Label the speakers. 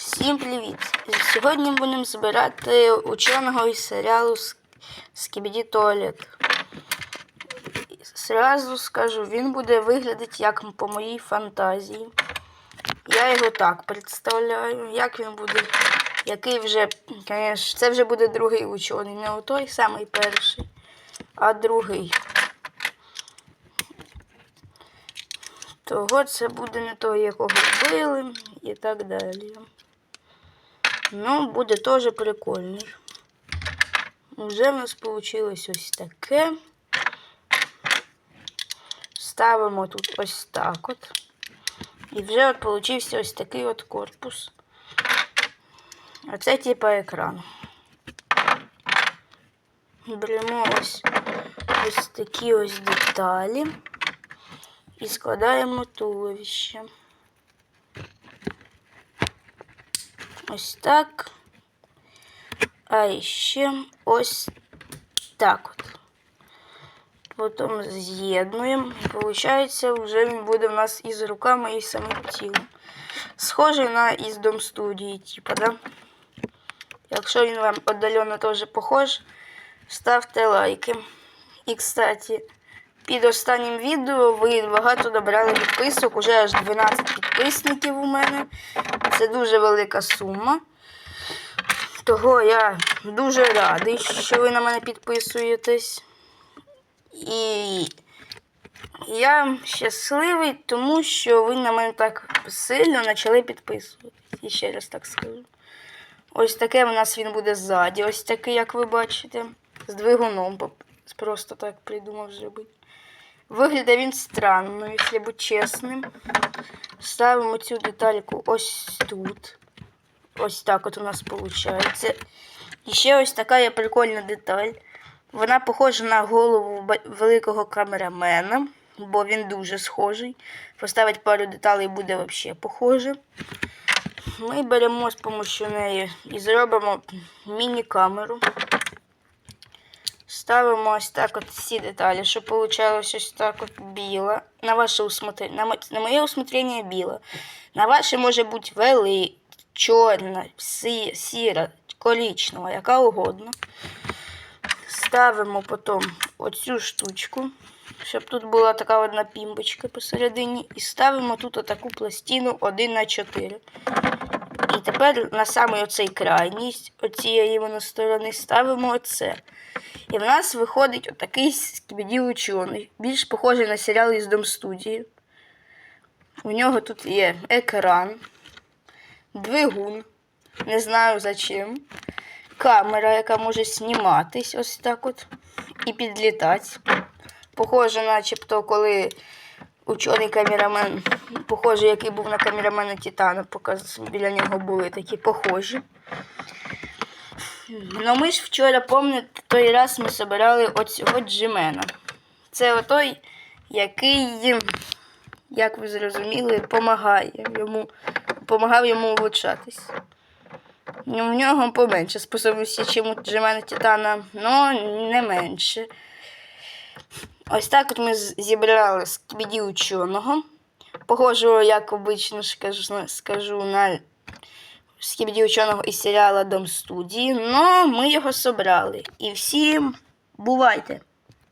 Speaker 1: Всім привіт! Сьогодні будемо збирати ученого із серіалу Скібіді Туалет. Зразу скажу, він буде виглядати як по моїй фантазії. Я його так представляю, як він буде, який вже, звісно, це вже буде другий учений, не той самий перший, а другий. Того це буде не той, якого вбили і так далі. Ну, буде теж прикольний. Вже в нас вийшло ось таке. Ставимо тут ось так от. І вже от получився ось такий от корпус. А це типа екран. Беремо ось ось такі ось деталі і складаємо туловище. Ось так. А ще ось так от. Потім з'єднуємо. Виходить, вже він буде в нас із руками і самим тілом. Схожий на із дом студії, типа, да? Якщо він вам віддалено теж похож, ставте лайки. І, кстати, під останнім відео ви багато добрали підписок, уже аж 12 підписників у мене. Це дуже велика сума. Того я дуже радий, що ви на мене підписуєтесь. І я щасливий, тому що ви на мене так сильно почали підписуватись. І ще раз так скажу. Ось таке у нас він буде ззаді. Ось такий, як ви бачите, з двигуном. Просто так придумав зробити. Виглядає він странно, якщо бути чесним. Ставимо цю детальку ось тут. Ось так от у нас виходить. І ще ось така є прикольна деталь. Вона похожа на голову великого камерамена, бо він дуже схожий. Поставить пару деталей буде взагалі похоже. Ми беремо з допомогою неї і зробимо міні-камеру. Ставимо ось так от всі деталі, щоб вийшло ось так от біло. На ваше усмотрення. На, мо- на моє усмотрення біло. На ваше може бути вели, чорна, сі, сіра, коричнева, яка угодно. Ставимо потім оцю штучку, щоб тут була така одна пімбочка посередині. І ставимо тут отаку пластину 1 на 4. І тепер на самий оцей крайній оцієї воно сторони ставимо оце. І в нас виходить отакий скібіді учений, більш похожий на серіал із Дом студії. У нього тут є екран, двигун, не знаю за чим, камера, яка може зніматись ось так от і підлітати. Похоже, начебто, коли учений камерамен, похожий, який був на камерамена Титана, показ біля нього були такі похожі. Ну ми ж вчора, пам'ятаєте, той раз ми збирали оцього джимена. Це отой, який, як ви зрозуміли, допомагає йому, допомагав йому влучатись. Ну, В нього поменше способності, чим у джимена Титана, але не менше. Ось так от ми зібрали скібіді ученого. Похожого, як обично скажу, скажу на скібіді ученого із серіалу Дом студії. Но ми його собрали. І всім бувайте!